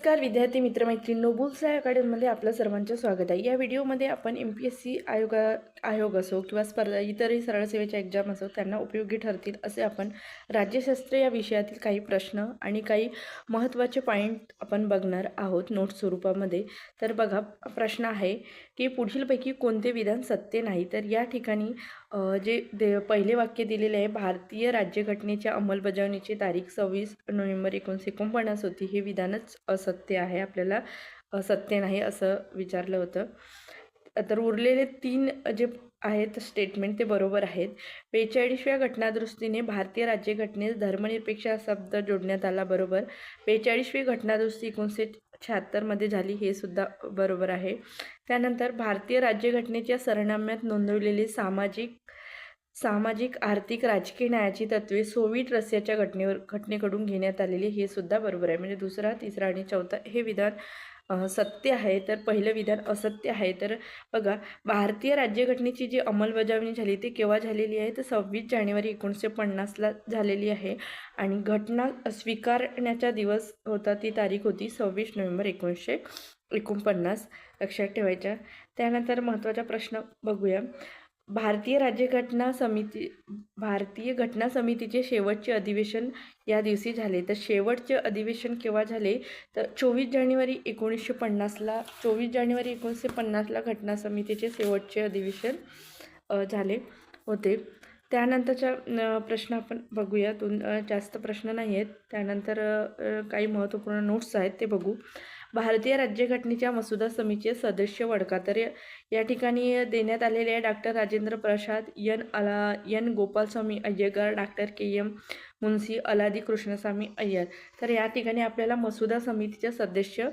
नमस्कार विद्यार्थी मित्रमैत्रिणींनो बुलसाय अकॅडमीमध्ये आपलं सर्वांचं स्वागत आहे. या व्हिडिओमध्ये आपण एम पी एस सी आयोगा आयोग असो किंवा स्पर्धा इतरही सरळ सेवेच्या एक्झाम असो त्यांना उपयोगी ठरतील असे आपण राज्यशास्त्र या विषयातील काही प्रश्न आणि काही महत्त्वाचे पॉईंट आपण बघणार आहोत नोट स्वरूपामध्ये. तर बघा प्रश्न आहे की पुढीलपैकी कोणते विधान सत्य नाही? तर या ठिकाणी जे दे पहिले वाक्य दिलेले आहे भारतीय राज्यघटनेच्या अंमलबजावणीची तारीख सव्वीस नोव्हेंबर एकोणीसशे एकोणपन्नास होती. हे विधानच असत्य आहे आपल्याला सत्य नाही असं विचारलं होतं. तर उरलेले तीन जे आहेत स्टेटमेंट ते बरोबर आहेत. बेचाळीसव्या घटनादुरुस्तीने भारतीय राज्यघटनेस धर्मनिरपेक्ष शब्द जोडण्यात आला बरोबर. बेचाळीसवी घटनादुरुस्ती एकोणीसशे शहात्तरमध्ये झाली हे सुद्धा बरोबर आहे. त्यानंतर भारतीय राज्यघटनेच्या सरनाम्यात नोंदवलेली सामाजिक सामाजिक आर्थिक राजकीय न्यायाची तत्वे सोव्हिट रशियाच्या घटनेवर घटनेकडून घेण्यात आलेली हे सुद्धा बरोबर आहे. म्हणजे दुसरा तिसरा आणि चौथा हे विधान सत्य आहे तर पहिलं विधान असत्य आहे. तर बघा भारतीय राज्यघटनेची जी अंमलबजावणी झाली ती केव्हा झालेली आहे? तर सव्वीस जानेवारी एकोणीसशे पन्नासला झालेली आहे. आणि घटना स्वीकारण्याचा दिवस होता ती तारीख होती सव्वीस नोव्हेंबर एकोणीसशे एकोणपन्नास. लक्षात ठेवायच्या. त्यानंतर महत्त्वाचा प्रश्न बघूया. भारतीय राज्यघटना समिती भारतीय घटना समितीचे शेवटचे अधिवेशन या दिवशी झाले. तर शेवटचे अधिवेशन केव्हा झाले? तर चोवीस जानेवारी एकोणीसशे पन्नासला चोवीस जानेवारी एकोणीसशे पन्नासला घटना समितीचे शेवटचे अधिवेशन झाले होते. त्यानंतरच्या प्रश्न आपण बघूया दोन जास्त प्रश्न नाही आहेत त्यानंतर काही महत्त्वपूर्ण नोट्स आहेत ते बघू. भारतीय राज्यघटनेच्या मसुदा समितीचे सदस्य वडका तर या- ठिकाणी देण्यात आलेले आहे. डॉक्टर राजेंद्र प्रसाद यन अला N Gopalaswami Ayyangar doctor K M Munshi Alladi Krishnaswami Iyer. तर या ठिकाणी आपल्याला मसुदा समितीचे सदस्य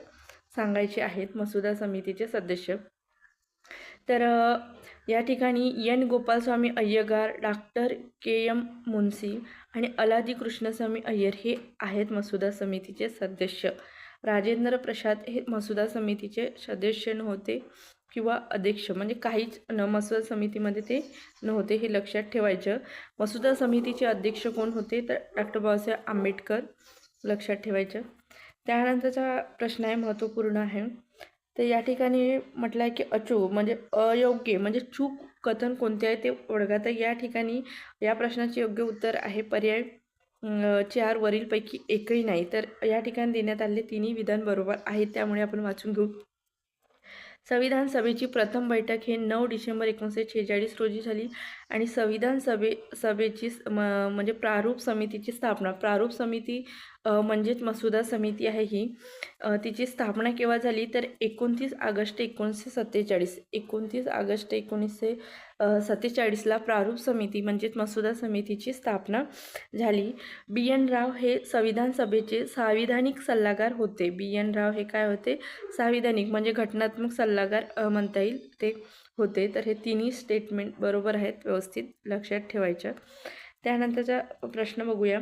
सांगायचे आहेत. मसुदा समितीचे सदस्य. तर या ठिकाणी N Gopalaswami Ayyangar doctor K M Munshi आणि अलादी कृष्णस्वामी अय्यर हे आहेत मसुदा समितीचे सदस्य. राजेंद्र प्रसाद हे मसुदा समितीचे सदस्य नव्हते किंवा अध्यक्ष. म्हणजे काहीच न मसुदा समितीमध्ये ते नव्हते हे लक्षात ठेवायचं. मसुदा समितीचे अध्यक्ष कोण होते? तर डॉक्टर बाबासाहेब आंबेडकर लक्षात ठेवायचं. त्यानंतरचा प्रश्न आहे महत्त्वपूर्ण आहे. तर या ठिकाणी म्हटलं आहे की अचूक म्हणजे अयोग्य म्हणजे चूक कथन कोणते आहे ते ओळखा. तर या ठिकाणी या प्रश्नाचे योग्य उत्तर आहे पर्याय चार वरीलपैकी एकही नाही. तर या ठिकाणी देण्यात आलेले तिन्ही विधान बरोबर आहेत त्यामुळे आपण वाचून घेऊ. संविधान सभेची प्रथम बैठक हे नऊ डिसेंबर एकोणीसशे छेचाळीस रोजी झाली आणि संविधान सभे सभेची म- म्हणजे प्रारूप समितीची स्थापना. प्रारूप समिती म्हणजेच मसुदा समिती आहे ही. तिची स्थापना केव्हा झाली? तर एकोणतीस ऑगस्ट एकोणीसशे सत्तेचाळीस. एकोणतीस ऑगस्ट एकोणीसशे सत्तेचाळीसला प्रारूप समिती म्हणजेच मसुदा समितीची स्थापना झाली. बी. एन. राव हे संविधान सभेचे संविधानिक सल्लागार होते. बी. एन. राव हे काय होते? संविधानिक म्हणजे घटनात्मक सल्लागार म्हणता येईल ते होते. तर हे तिन्ही स्टेटमेंट बरोबर आहेत व्यवस्थित लक्षात ठेवायच्या. त्यानंतरचा प्रश्न बघूया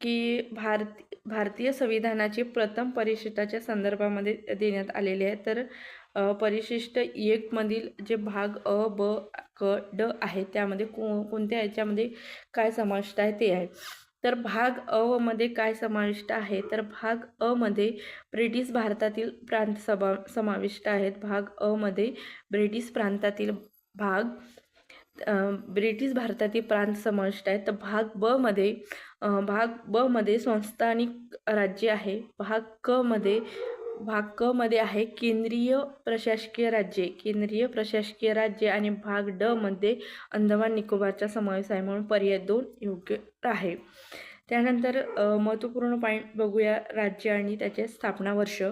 की भारत भारतीय संविधानाचे प्रथम परिशिष्टाच्या संदर्भामध्ये देण्यात आलेले आहे. तर परिशिष्ट एकमधील जे भाग अ ब क ड आहे त्यामध्ये को कोणत्या याच्यामध्ये काय समाविष्ट आहे ते आहे. तर भाग अ मध्ये काय समाविष्ट आहे? तर भाग अ मध्ये ब्रिटिश भारतातील प्रांत सभा समाविष्ट आहेत. भाग अ मध्ये ब्रिटिश प्रांतातील भाग ब्रिटिश भारतातील प्रांत समाविष्ट आहेत. तर भाग ब मध्ये भाग ब मध्ये संस्थानिक राज्य आहे. भाग क मध्ये भाग क मध्ये आहे केंद्रीय प्रशासकीय राज्ये. केंद्रीय प्रशासकीय राज्य आणि भाग ड मध्ये अंदमान निकोबारचा समावेश आहे म्हणून पर्याय दोन योग्य आहे. त्यानंतर महत्त्वपूर्ण पॉईंट बघूया राज्य आणि त्याचे स्थापना वर्ष.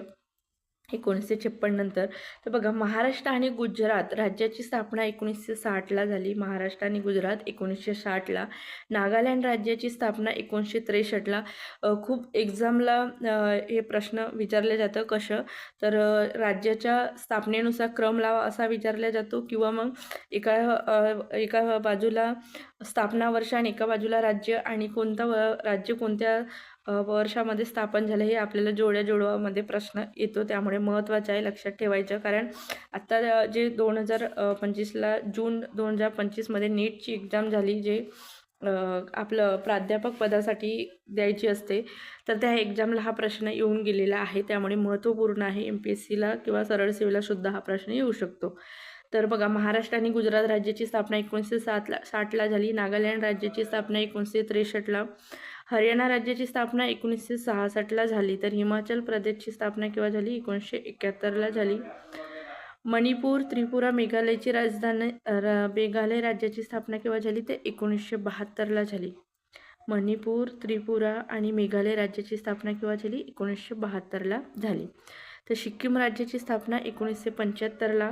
एकोणीसशे छप्पन नंतर. तर बघा महाराष्ट्र आणि गुजरात राज्याची स्थापना एकोणीसशे साठला झाली. महाराष्ट्र आणि गुजरात एकोणीसशे साठला. नागालँड राज्याची स्थापना एकोणीसशे त्रेसष्टला खूप एक्झामला हे प्रश्न विचारले जातं कसं तर राज्याच्या स्थापनेनुसार क्रम लावा असा विचारला जातो किंवा मग एका एका बाजूला स्थापना वर्ष आणि एका बाजूला राज्य आणि कोणता राज्य कोणत्या वर्षामध्ये स्थापन झालं हे आपल्याला जोड्या जोडवामध्ये प्रश्न येतो. त्यामुळे महत्त्वाचं आहे लक्षात ठेवायचं. कारण आत्ता जे दोन हजार पंचवीसला जून दोन हजार पंचवीसमध्ये नीटची एक्झाम झाली जे आपलं प्राध्यापक पदासाठी द्यायची असते तर त्या एक्झामला हा प्रश्न येऊन गेलेला आहे. त्यामुळे महत्त्वपूर्ण आहे एम पी एस सीला किंवा सरळ सेवेला सुद्धा हा प्रश्न येऊ शकतो. तर बघा महाराष्ट्र आणि गुजरात राज्याची स्थापना एकोणीसशे सातला साठला झाली. नागालँड राज्याची स्थापना एकोणीसशे त्रेसष्टला हरियाणा राज्याची स्थापना एकोणीसशे सहासष्टला झाली तर हिमाचल प्रदेशची स्थापना केव्हा झाली? एकोणीसशे एक्क्याहत्तरला झाली. मणिपूर त्रिपुरा मेघालयची राजधानी मेघालय राज्याची स्थापना केव्हा झाली? ते एकोणीसशे बहात्तरला झाली. मणिपूर त्रिपुरा आणि मेघालय राज्याची स्थापना केव्हा झाली? एकोणीसशे बहात्तरला झाली. तर सिक्कीम राज्याची स्थापना एकोणीसशे पंच्याहत्तरला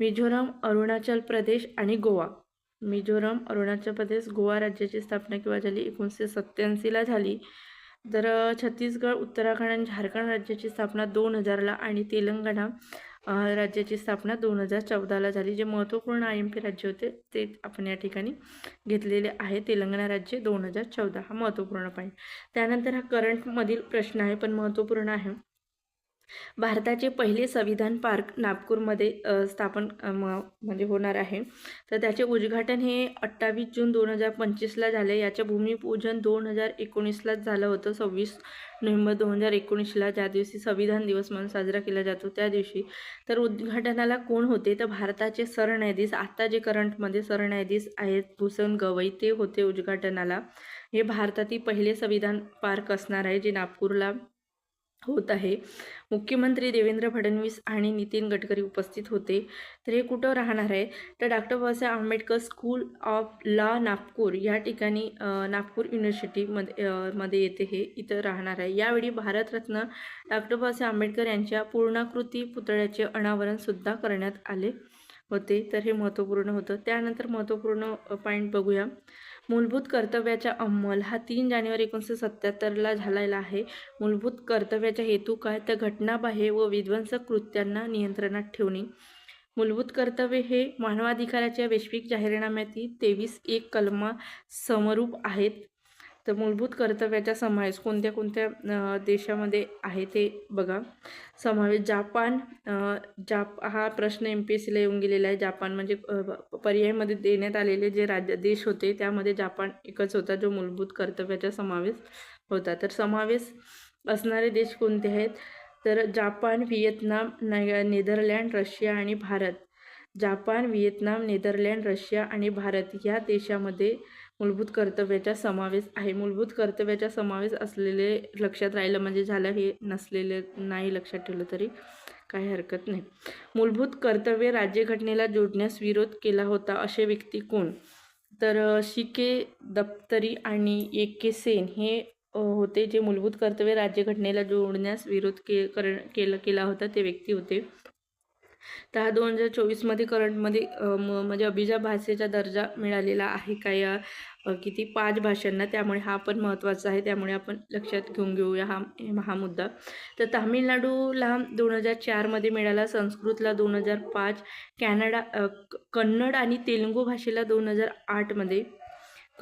मिझोराम अरुणाचल प्रदेश आणि गोवा. मिझोरम अरुणाचल प्रदेश गोवा राज्याची स्थापना केव्हा झाली? एकोणीसशे सत्त्याऐंशीला झाली. तर छत्तीसगड उत्तराखंड आणि झारखंड राज्याची स्थापना दोन हजारला आणि तेलंगणा राज्याची स्थापना दोन हजार चौदाला झाली. जे महत्त्वपूर्ण आय एम पी राज्य होते ते आपण या ठिकाणी घेतलेले आहे. तेलंगणा राज्य दोन हजार चौदा हा महत्त्वपूर्ण पॉईंट त्यानंतर हा करंटमधील प्रश्न आहे पण महत्त्वपूर्ण आहे. भारताचे पहिले संविधान पार्क नागपूरमध्ये स्थापन म्हणजे होणार आहे. तर त्याचे उद्घाटन हे अठ्ठावीस जून दोन हजार पंचवीसला झाले. याचे भूमिपूजन दोन हजार एकोणीसलाच झालं होतं. सव्वीस नोव्हेंबर दोन हजार एकोणीसला ज्या दिवशी संविधान दिवस म्हणून साजरा केला जातो त्या दिवशी. तर उद्घाटनाला कोण होते? तर भारताचे सरन्यायाधीश आत्ता जे करंटमध्ये सरन्यायाधीश आहेत भूषण गवई ते होते उद्घाटनाला. हे भारतातील पहिले संविधान पार्क असणार आहे जे नागपूरला होत आहे. मुख्यमंत्री देवेंद्र फडणवीस आणि नितीन गडकरी उपस्थित होते. तर हे कुठं राहणार आहे? तर doctor Babasaheb Ambedkar school of law Nagpur या ठिकाणी नागपूर युनिव्हर्सिटीमध्ये मध्ये येते हे इथं राहणार आहे. यावेळी भारतरत्न डॉक्टर बाबासाहेब आंबेडकर यांच्या पूर्णाकृती पुतळ्याचे अनावरणसुद्धा करण्यात आले होते. तर हे महत्त्वपूर्ण होतं. त्यानंतर महत्त्वपूर्ण पॉईंट बघूया. मूलभूत कर्तव्याचा अंमल हा तीन जानेवारी एकोणीसशे सत्याहत्तरला झालेला आहे. मूलभूत कर्तव्याचा हेतू काय? तर घटनाबाह्य व विध्वंसक कृत्यांना नियंत्रणात ठेवणे. मूलभूत कर्तव्य हे मानवाधिकाराच्या वैश्विक जाहीरनाम्यातील तेवीस एक कलमा समरूप आहेत. तर मूलभूत कर्तव्याचा समावेश कोणत्या कोणत्या देशामध्ये आहे ते बघा. समावेश जापान जाप हा प्रश्न एम पी एस सीला येऊन गेलेला आहे. जापान म्हणजे पर्यायमध्ये देण्यात आलेले जे राज्य देश होते त्यामध्ये जापान एकच होता जो मूलभूत कर्तव्याचा समावेश होता. तर समावेश असणारे देश कोणते आहेत? तर जापान व्हिएतनाम नेदरलँड रशिया आणि Bharat. Japan Vietnam Netherland Russia आणि भारत या देशामध्ये मूलभूत कर्तव्याचा समावेश आहे. मूलभूत कर्तव्याचा समावेश असलेले लक्षात राहिलं म्हणजे झालं हे नसलेले नाही लक्षात ठेवलं तरी काही हरकत नाही. मूलभूत कर्तव्य राज्यघटनेला जोडण्यास विरोध केला होता असे व्यक्ती कोण? तर शिके दप्तरी आणि ए के सेन हे होते जे मूलभूत कर्तव्य राज्यघटनेला जोडण्यास विरोध के कर केलं केला होता ते व्यक्ती होते. तर हा दोन हजार चोवीसमध्ये करंटमध्ये म्हणजे अभिजा भाषेचा दर्जा मिळालेला आहे काय किती पाच भाषांना त्यामुळे हा पण महत्त्वाचा आहे. त्यामुळे आपण लक्षात घेऊन घेऊया हा हा मुद्दा. तर तामिळनाडूला दोन हजार चारमध्ये मिळाला संस्कृतला दोन हजार पाच कॅनडा कन्नड आणि तेलुगू भाषेला दोन हजार आठमध्ये.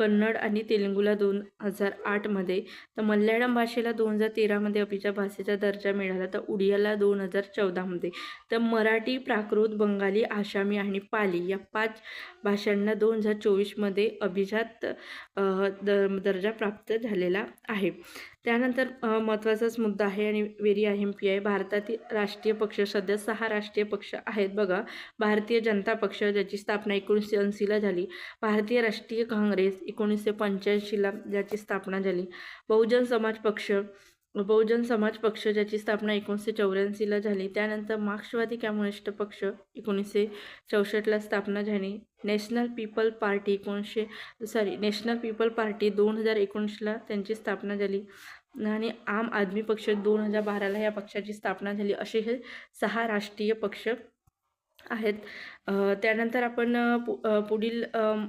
कन्नड आणि तेलुगूला दोन हजार आठमध्ये तर मल्याळम भाषेला दोन हजार तेरामध्ये अभिजात भाषेचा दर्जा मिळाला. तर उडियाला दोन हजार चौदामध्ये तर मराठी प्राकृत बंगाली आसामी आणि पाली या पाच भाषांना दोन हजार चोवीसमध्ये अभिजात दर्जा प्राप्त झालेला आहे. त्यानंतर महत्त्वाचाच मुद्दा आहे आणि व्हेरी आय आहे. भारतातील राष्ट्रीय पक्ष सध्या सहा राष्ट्रीय पक्ष आहेत बघा. भारतीय जनता पक्ष ज्याची स्थापना एकोणीसशे ऐंशीला झाली. भारतीय राष्ट्रीय काँग्रेस एकोणीसशे पंच्याऐंशीला ज्याची स्थापना झाली. बहुजन समाज पक्ष बहुजन समाज पक्ष ज्याची स्थापना एकोणीसशे चौऱ्याऐंशीला झाली. त्यानंतर मार्क्सवादी कम्युनिस्ट पक्ष एकोणीसशे चौसष्टला स्थापना झाली. नॅशनल पीपल पार्टी एकोणीसशे सॉरी नॅशनल पीपल पार्टी दोन हजार एकोणीसला त्यांची स्थापना झाली. आणि आम आदमी पक्ष दोन हजार बाराला या पक्षाची स्थापना झाली. असे हे सहा राष्ट्रीय पक्ष आहेत. त्यानंतर आपण पु पुढील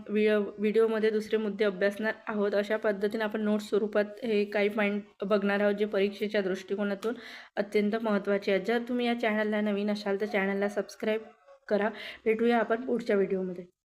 वि व्हिडिओमध्ये दुसरे मुद्दे अभ्यासणार आहोत. अशा पद्धतीने आपण नोट्स स्वरूपात हे काही पॉईंट बघणार आहोत जे परीक्षेच्या दृष्टिकोनातून अत्यंत महत्त्वाचे आहेत. जर तुम्ही या चॅनलला नवीन असाल तर चॅनलला सबस्क्राईब करा. भेटूया आपण पुढच्या व्हिडिओमध्ये